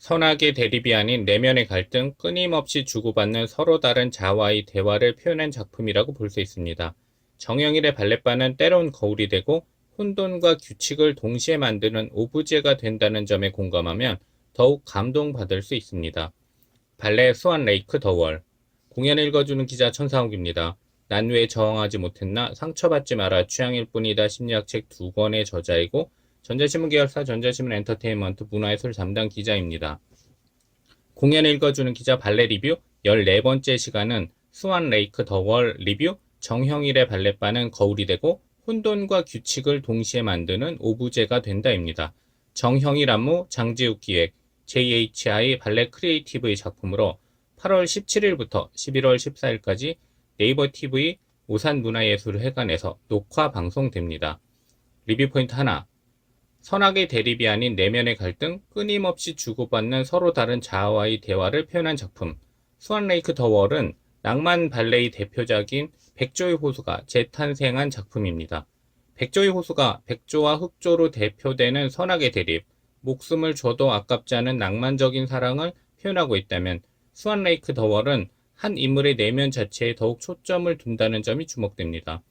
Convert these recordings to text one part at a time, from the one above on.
선악의 대립이 아닌 내면의 갈등, 끊임없이 주고받는 서로 다른 자와의 대화를 표현한 작품이라고 볼 수 있습니다. 정영일의 발레바는 때론 거울이 되고 혼돈과 규칙을 동시에 만드는 오브제가 된다는 점에 공감하면 더욱 감동받을 수 있습니다. 발레 스완 레이크 더월 공연 읽어주는 기자 천상욱입니다. 난 왜 저항하지 못했나 상처받지 마라 취향일 뿐이다 심리학책 두 권의 저자이고 전자신문 계열사 전자신문 엔터테인먼트 문화예술 담당 기자입니다. 공연 읽어주는 기자 발레 리뷰 14번째 시간은 스완 레이크 더 월 리뷰 정형일의 발레바는 거울이 되고 혼돈과 규칙을 동시에 만드는 오브제가 된다입니다. 정형일 안무 장지욱 기획 JHI 발레 크리에이티브의 작품으로 8월 17일부터 11월 14일까지 네이버 TV 오산문화예술회관에서 녹화 방송됩니다. 리뷰 포인트 하나. 선악의 대립이 아닌 내면의 갈등, 끊임없이 주고받는 서로 다른 자아와의 대화를 표현한 작품. 스완레이크 더 월은 낭만 발레의 대표작인 백조의 호수가 재탄생한 작품입니다. 백조의 호수가 백조와 흑조로 대표되는 선악의 대립, 목숨을 줘도 아깝지 않은 낭만적인 사랑을 표현하고 있다면 스완레이크 더 월은 한 인물의 내면 자체에 더욱 초점을 둔다는 점이 주목됩니다.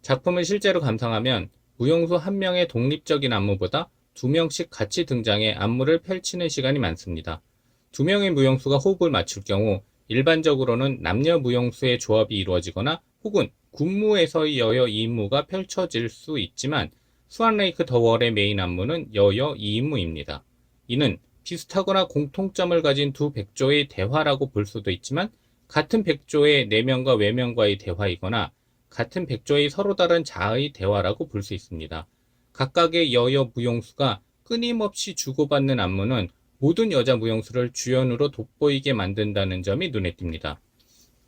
작품을 실제로 감상하면 무용수 한 명의 독립적인 안무보다 두 명씩 같이 등장해 안무를 펼치는 시간이 많습니다. 두 명의 무용수가 호흡을 맞출 경우 일반적으로는 남녀 무용수의 조합이 이루어지거나 혹은 군무에서의 여여 2인무가 펼쳐질 수 있지만 스완레이크 더월의 메인 안무는 여여 2인무입니다. 이는 비슷하거나 공통점을 가진 두 백조의 대화라고 볼 수도 있지만 같은 백조의 내면과 외면과의 대화이거나 같은 백조의 서로 다른 자의 대화라고 볼 수 있습니다. 각각의 여여 무용수가 끊임없이 주고받는 안무는 모든 여자 무용수를 주연으로 돋보이게 만든다는 점이 눈에 띕니다.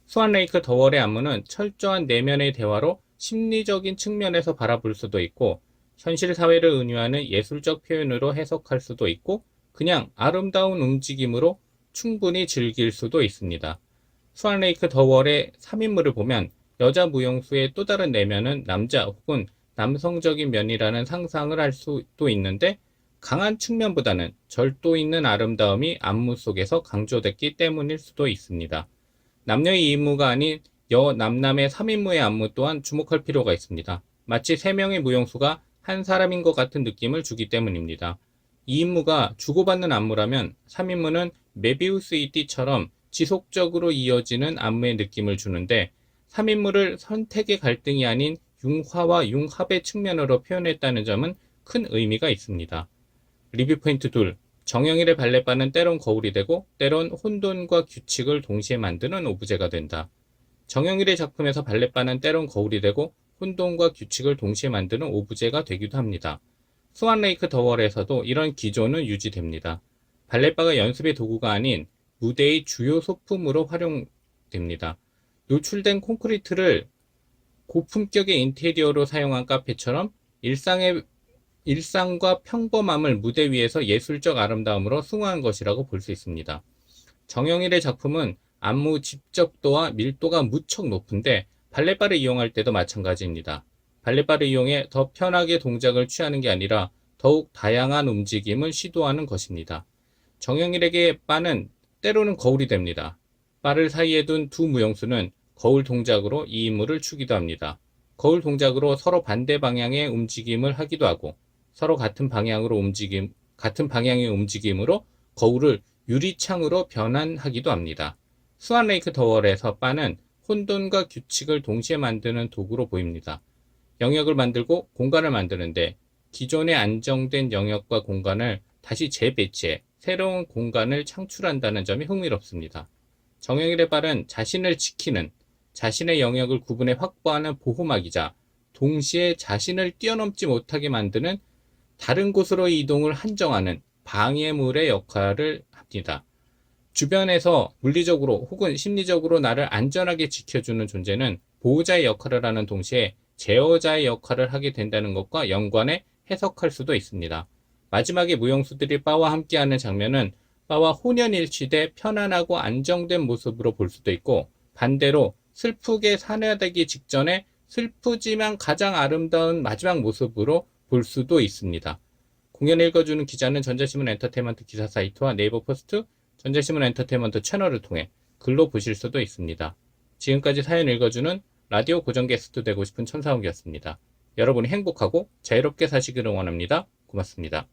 스완레이크 더월의 안무는 철저한 내면의 대화로 심리적인 측면에서 바라볼 수도 있고 현실 사회를 은유하는 예술적 표현으로 해석할 수도 있고 그냥 아름다운 움직임으로 충분히 즐길 수도 있습니다. 스완레이크 더월의 3인물을 보면 여자 무용수의 또 다른 내면은 남자 혹은 남성적인 면이라는 상상을 할 수도 있는데 강한 측면보다는 절도 있는 아름다움이 안무 속에서 강조됐기 때문일 수도 있습니다. 남녀의 2인무가 아닌 여 남남의 3인무의 안무 또한 주목할 필요가 있습니다. 마치 3명의 무용수가 한 사람인 것 같은 느낌을 주기 때문입니다. 2인무가 주고받는 안무라면 3인무는 메비우스의 띠처럼 지속적으로 이어지는 안무의 느낌을 주는데 3인물을 선택의 갈등이 아닌 융화와 융합의 측면으로 표현했다는 점은 큰 의미가 있습니다. 리뷰 포인트 둘. 정영일의 발레바는 때론 거울이 되고 때론 혼돈과 규칙을 동시에 만드는 오브제가 된다. 정영일의 작품에서 발레바는 때론 거울이 되고 혼돈과 규칙을 동시에 만드는 오브제가 되기도 합니다. 스완레이크 더월에서도 이런 기조는 유지됩니다. 발레바가 연습의 도구가 아닌 무대의 주요 소품으로 활용됩니다. 노출된 콘크리트를 고품격의 인테리어로 사용한 카페처럼 일상의 일상과 평범함을 무대 위에서 예술적 아름다움으로 승화한 것이라고 볼 수 있습니다. 정영일의 작품은 안무 집적도와 밀도가 무척 높은데 발레바를 이용할 때도 마찬가지입니다. 발레바를 이용해 더 편하게 동작을 취하는 게 아니라 더욱 다양한 움직임을 시도하는 것입니다. 정영일에게 바는 때로는 거울이 됩니다. 바를 사이에 둔 두 무용수는 거울 동작으로 이 인물을 추기도 합니다. 거울 동작으로 서로 반대 방향의 움직임을 하기도 하고 서로 같은 방향으로 움직임, 같은 방향의 움직임으로 거울을 유리창으로 변환하기도 합니다. 스완레이크 더월에서 바는 혼돈과 규칙을 동시에 만드는 도구로 보입니다. 영역을 만들고 공간을 만드는데 기존의 안정된 영역과 공간을 다시 재배치해 새로운 공간을 창출한다는 점이 흥미롭습니다. 정영일의 발은 자신을 지키는 자신의 영역을 구분해 확보하는 보호막이자 동시에 자신을 뛰어넘지 못하게 만드는 다른 곳으로 이동을 한정하는 방해물의 역할을 합니다. 주변에서 물리적으로 혹은 심리적으로 나를 안전하게 지켜주는 존재는 보호자의 역할을 하는 동시에 제어자의 역할을 하게 된다는 것과 연관해 해석할 수도 있습니다. 마지막에 무용수들이 바와 함께하는 장면은 바와 혼연일치돼 편안하고 안정된 모습으로 볼 수도 있고 반대로 슬프게 사내되기 직전에 슬프지만 가장 아름다운 마지막 모습으로 볼 수도 있습니다. 공연 읽어주는 기자는 전자신문 엔터테인먼트 기사 사이트와 네이버 포스트, 전자신문 엔터테인먼트 채널을 통해 글로 보실 수도 있습니다. 지금까지 사연 읽어주는 라디오 고정 게스트 되고 싶은 천사옥이었습니다. 여러분이 행복하고 자유롭게 사시기를 원합니다. 고맙습니다.